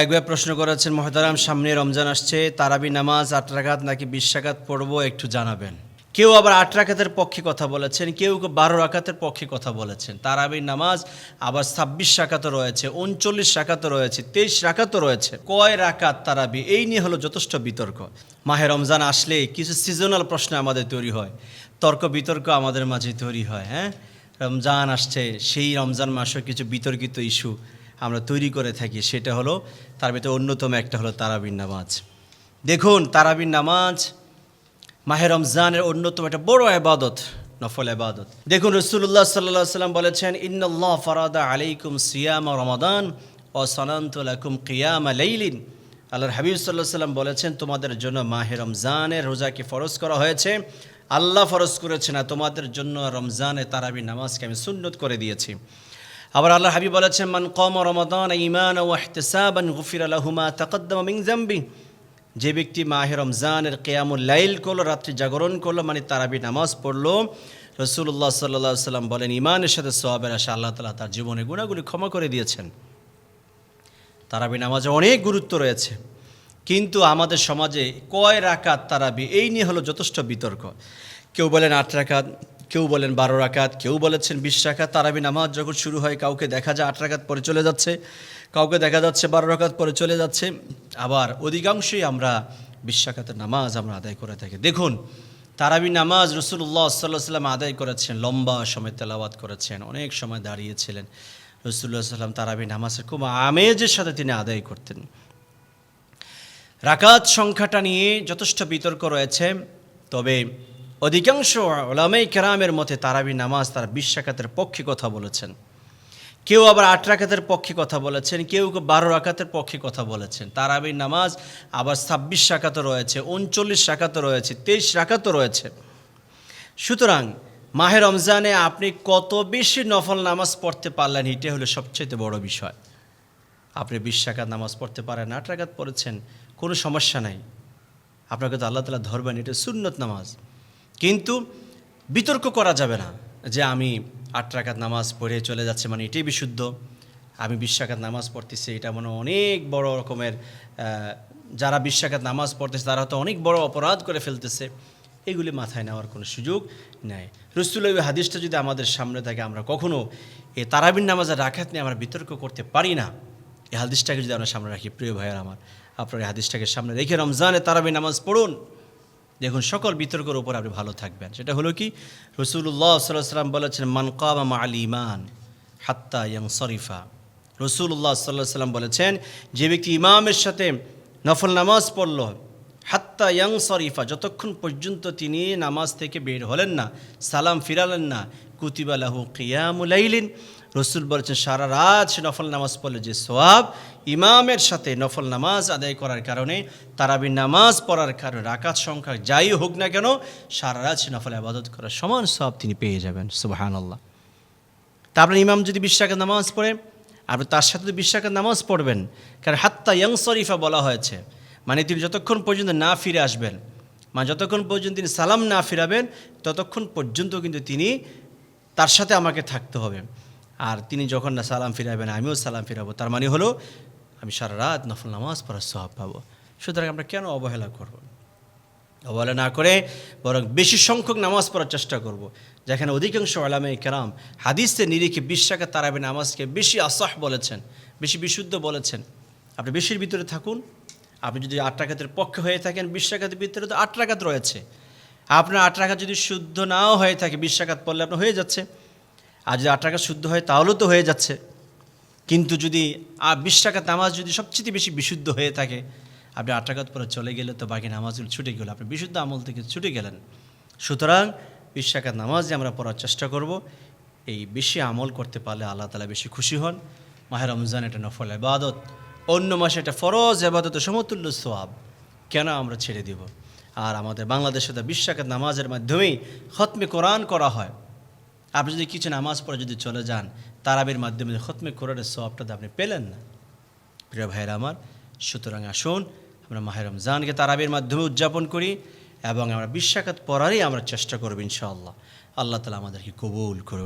একবার প্রশ্ন করেছেন, মহতারাম, সামনে রমজান আসছে, তারাবি নামাজ আট রাকাত নাকি বিশ রাকাত পড়ব একটু জানাবেন। কেউ আবার আট রাখাতের পক্ষে কথা বলেছেন, কেউ বারো রাকাতের পক্ষে কথা বলেছেন। তারাবি নামাজ আবার ছাব্বিশ রাকাতও রয়েছে, উনচল্লিশ রাকাতও রয়েছে, তেইশ রাকাতও রয়েছে। কয় রাকাত তারাবি? এই নিয়ে হলো যথেষ্ট বিতর্ক। মাহে রমজান আসলে কিছু সিজনাল প্রশ্ন আমাদের তৈরি হয়, তর্ক বিতর্ক আমাদের মাঝে তৈরি হয় হ্যাঁ? রমজান আসছে, সেই রমজান মাসেও কিছু বিতর্কিত ইস্যু আমরা তৈরি করে থাকি, সেটা হলো তার ভিতরে অন্যতম একটা হলো তারাবির নামাজ। দেখুন, তারাবির নামাজ মাহে রমজানের অন্যতম একটা বড় আবাদত, নফল আবাদত। দেখুন রসুল্লাহ সাল্লাহ সাল্লাম বলেছেন ইন্নআল্লাহ ফরাদা আলাইকুম সিয়াম রমাদান ও সনান্তলাকুম কিয়াম লাইলিন। আল্লাহর হাবিব সাল্লাহ সাল্লাম বলেছেন, তোমাদের জন্য মাহে রমজানের রোজাকে ফরজ করা হয়েছে। আল্লাহ ফরজ করেছেন আর তোমাদের জন্য রমজানে তারাবি নামাজকে আমি সুন্নত করে দিয়েছি। আবার আল্লাহ হাবিব বলেছেন, মান কম রমাদান ইমান ও ইহতিসাবান গুফির আলহুমা তাকদ্দম মিং জাম্বি যে ব্যক্তি মাহে রমজানের কেয়ামুল লাইল করল, রাত্রি জাগরণ করল মানে তারাবি নামাজ পড়ল রসুল্লাহ সাল্লা সাল্লাম বলেন ইমানের সাথে সোয়াবের আশা আল্লাহ তালা তার জীবনে গুণাগুলি ক্ষমা করে দিয়েছেন। তারাবি নামাজে অনেক গুরুত্ব রয়েছে, কিন্তু আমাদের সমাজে কয় রাকাত তারাবি? এই নিয়ে হলো যথেষ্ট বিতর্ক। কেউ বলেন আট রাকাত কেউ বলেন বারো রাকাত, কেউ বলেছেন বিশ রাকাত, তারাবি নামাজ যখন শুরু হয়, কাউকে দেখা যায় আট রাকাত পরে চলে যাচ্ছে, কাউকে দেখা যাচ্ছে বারো রাকাত পরে চলে যাচ্ছে। আবার অধিকাংশই আমরা বিশ নামাজ আমরা আদায় করে থাকি। দেখুন, তারাবি নামাজ রসুল্লাহ সাল্লাহ সাল্লাম আদায় করেছেন, লম্বা সময় তেলাওয়াত করেছেন, অনেক সময় দাঁড়িয়েছিলেন। রসুল্লাহ সাল্লাম তারাবি নামাজের খুব আমেজের সাথে তিনি আদায় করতেন। রাকাত সংখ্যাটা নিয়ে যথেষ্ট বিতর্ক রয়েছে, তবে অধিকাংশ ওলামাই কেরামের মতে তারাবি নামাজ তার বিশ রাকাতের পক্ষে কথা বলেছেন। কেউ আবার আট রাকাতের পক্ষে কথা বলেছেন, কেউ বারো রাকাতের পক্ষে কথা বলেছেন। তারাবির নামাজ আবার ছাব্বিশ রাকাতও রয়েছে, উনচল্লিশ রাকাতও রয়েছে, তেইশ রাকাতও রয়েছে। সুতরাং মাহে রমজানে আপনি কত বেশি নফল নামাজ পড়তে পারলেন এটা হলো সবচেয়ে বড় বিষয়। আপনি বিশ নামাজ পড়তে পারেন, আট রাকাত পড়েছেন, কোনো সমস্যা নাই। আপনাকে তো আল্লাহ তালা ধরবেন, এটা সুন্নত নামাজ। কিন্তু বিতর্ক করা যাবে না যে আমি আট রাকাত নামাজ পড়ে চলে যাচ্ছে মানে এটাই বিশুদ্ধ। আমি বিশ রাকাত নামাজ পড়তেছি, এটা মানে অনেক বড় রকমের যারা বিশ রাকাত নামাজ পড়তেছে তারা তো অনেক বড় অপরাধ করে ফেলতেছে। এগুলি মাথায় নেওয়ার কোনো সুযোগ নেই। রসুল হাদিসটা যদি আমাদের সামনে থাকে, আমরা কখনো এ তারাবিন নামাজের রাখাত নিয়ে আমরা বিতর্ক করতে পারি না। এই হাদিসটাকে যদি আমরা সামনে রাখি, প্রিয় ভাইয়ের আমার, আপনার এই হাদিসটাকে সামনে রেখে রমজানে তারাবি নামাজ পড়ুন। দেখুন, সকল বিতর্কের উপর আপনি ভালো থাকবেন। সেটা হলো কি? রসুল্লাহ সাল্লাহ সাল্লাম বলেছেন, মান কামা আল ইমান হাত্তা ইয়াং শরীফা রসুল্লাহ সাল্লাহ সাল্লাম বলেছেন, যে ব্যক্তি ইমামের সাথে নফল নামাজ পড়ল, হাত্তা ইয়াং শরীফা যতক্ষণ পর্যন্ত তিনি নামাজ থেকে বের হলেন না, সালাম ফিরালেন না কুতিবালাহু কিয়ামুলাইলিন রসুল বলেছেন, সারা রাত সে নফল নামাজ পড়লে যে সোয়াব ইমামের সাথে নফল নামাজ আদায় করার কারণে, তারাবি নামাজ পড়ার কারণে, রাকাত সংখ্যা যাই হোক না কেন, সারা রাত সে নফল আবাদত করার সমান সব তিনি পেয়ে যাবেন। সুবাহান আল্লাহ তারপরে ইমাম যদি বিশ নামাজ পড়ে আপনি তার সাথে বিশ টাকা নামাজ পড়বেন, কারণ হাত্তা ইয়ং শরীফা বলা হয়েছে মানে তিনি যতক্ষণ পর্যন্ত না ফিরে আসবেন মানে যতক্ষণ পর্যন্ত তিনি সালাম না ফিরাবেন, ততক্ষণ পর্যন্ত কিন্তু তিনি তার সাথে আমাকে থাকতে হবে। আর তিনি যখন না সালাম ফিরাবেন, আমিও সালাম ফিরাবো। তার মানে হলো, আমি সারা রাত নফল নামাজ পড়ার স্বভাব পাবো। সুতরাং আমরা কেন অবহেলা করব? অবহেলা না করে বরং বেশি সংখ্যক নামাজ পড়ার চেষ্টা করব। যেখানে অধিকাংশ আলামে কেরাম হাদিসের নিরিখে বিশ টাকা তারাবে নামাজকে বেশি আসাহ বলেছেন, বেশি বিশুদ্ধ বলেছেন। আপনি বেশির ভিতরে থাকুন। আপনি যদি আট টাকাতের পক্ষে হয়ে থাকেন, বিশ ভিতরে তো আট টাকাত রয়েছে। আপনার আট টাকা যদি শুদ্ধ নাও হয়ে থাকে, বিশ পড়লে আপনার হয়ে যাচ্ছে। আর যদি আট টাকা শুদ্ধ হয় তাহলেও তো হয়ে যাচ্ছে। কিন্তু যদি বিশ টাকা নামাজ যদি সবচেয়ে বেশি বিশুদ্ধ হয়ে থাকে, আপনি আট টাকাত পরে চলে গেলে তো বাকি নামাজগুলো ছুটে গেল। আপনি বিশুদ্ধ আমল থেকে ছুটে গেলেন। সুতরাং বিশ টাকার নামাজ আমরা পড়ার চেষ্টা করব। এই বেশি আমল করতে পারলে আল্লাহ তালা বেশি খুশি হন। মাহের রমজান এটা নফল আবাদত অন্য মাসে এটা ফরজ আবাদত সমতুল্য সোয়াব কেন আমরা ছেড়ে দিব? আর আমাদের বাংলাদেশে তো বিশ টাকার নামাজের মাধ্যমেই খতমে কোরআন করা হয়। আপনি যদি কিছু নামাজ পড়ে যদি চলে যান, তারাবির মাধ্যমে খতমে কোরআনের সবটা আপনি পেলেন না। প্রিয় ভাইয়ের আমার, সুতরাং আসুন, আমরা মাহের রমজানকে তারাবির মাধ্যমে উদযাপন করি এবং আমরা বিশ্বাকাত পড়ারই আমরা চেষ্টা করব ইনশাআল্লাহ। আল্লাহ তালা আমাদেরকে কবুল করুন